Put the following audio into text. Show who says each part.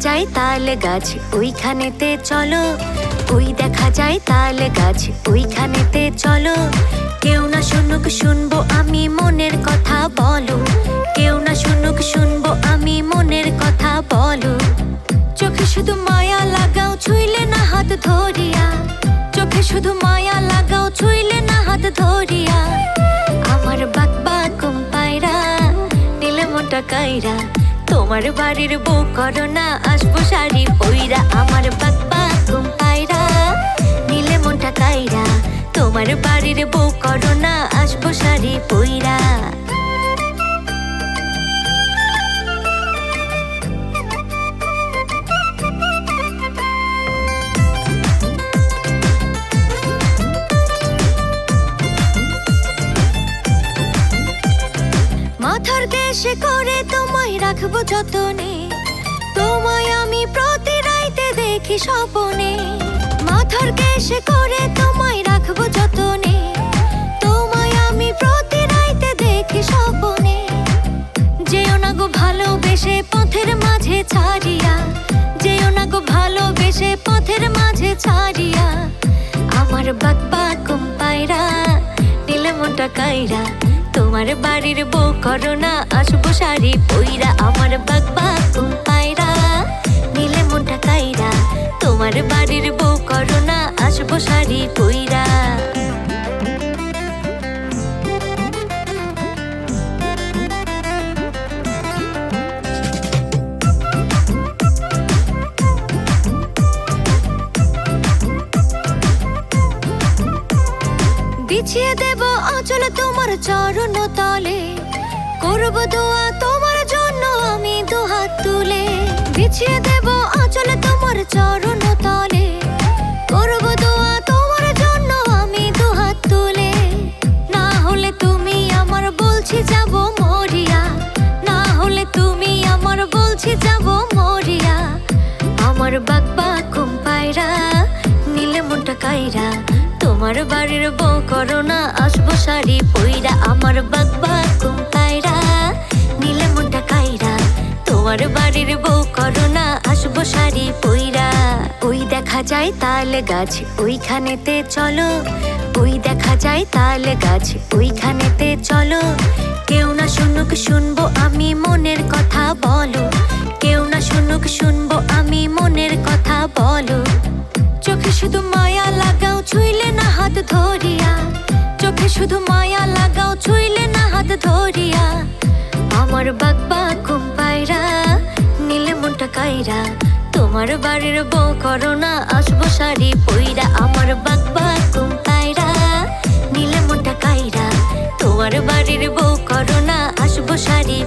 Speaker 1: যায় তাল গাছ, ওইখানেতে চলো। ওই দেখা যায় তাল গাছ, ওইখানেতে চলো। কেউ না শুনুক, শুনব আমি মনের কথা বলো। কেউ না শুনুক, শুনব আমি মনের কথা বলো। চোখে শুধু মায়া লাগাও, ছুইলে না হাত ধরিয়া। চোখে শুধু মায়া লাগাও, ছুইলে না হাত ধরিয়া। আমার বাক বাকুম পায়রা, নীলে মোটা কাইরা তোমার বাড়ির বউ করো না, আসব শাড়ি পইরা। আমার বাক ঘুম পায়রা, নীলে মনটা কাইরা তোমার বাড়ির বউ করো না, আসব শাড়ি পইরা। দেশে করে তোমায় রাখব যতনে। তোমায় আমি প্রতি রাইতে দেখি স্বপনে। মাথার দেশে করে তোমায় রাখব যতনে। তোমায় আমি প্রতি রাইতে দেখি স্বপনে। যেও না ভালোবেসে পথের মাঝে ছাড়িয়া। যেও না ভালোবেসে পথের মাঝে ছাড়িয়া। আমার বাক বাকুম পায়রা নীলে মনটা কাইরা তোমার বাড়ির বউ করো না, আসব শাড়ি বইরা আমার বাক তুম পায়রা। নীলে মনটা কাইরা তোমার বাড়ির বউ করো না, আসব শাড়ি পইরা। বিছিয়ে দেব আঁচল তোমার চরণ তলে। করব দোয়া তোমার জন্য আমি দুহাত তুলে। বিছিয়ে দেব আঁচল তোমার চরণ তলে। করব দোয়া তোমার জন্য আমি দুহাত তুলে। না হলে তুমি আমার বলছি যাব মরিয়া। না হলে তুমি আমার বলছি যাব মরিয়া। আমার বাক বাকুম পায়রা, নীলে মনটা কাইরা তোমার বাড়ির বউ করো না আসব শাড়ি পইরা। আমার বাক বাকুম পায়রা নীলে মনটা কাইরা। তোমার বাড়ির বউ করো না আসব শাড়ি পইরা। ওই দেখা যায় তাল গাছ, ওইখানেতে চলো। ওই দেখা যায় তাল গাছ, ওইখানেতে চলো। কেউ না শুনুক শুনব আমি মনের কথা বলো। কেউ না শুনুক শুনব আমি মনের কথা বলো। চোখে শুধু মায়া করিয়া চোখে শুধু মায়া লাগাও, ছুইলে না হাত ধরিয়া। আমার বাগবা ঘুম পায়রা, নীলে মনটা কায়রা। তোমার বাড়ির বউ করো না আসব শাড়ি পইরা। আমার বাগবা ঘুম পায়রা, নীলে মনটা কায়রা। তোমার বাড়ির বউ করো না আসব শাড়ি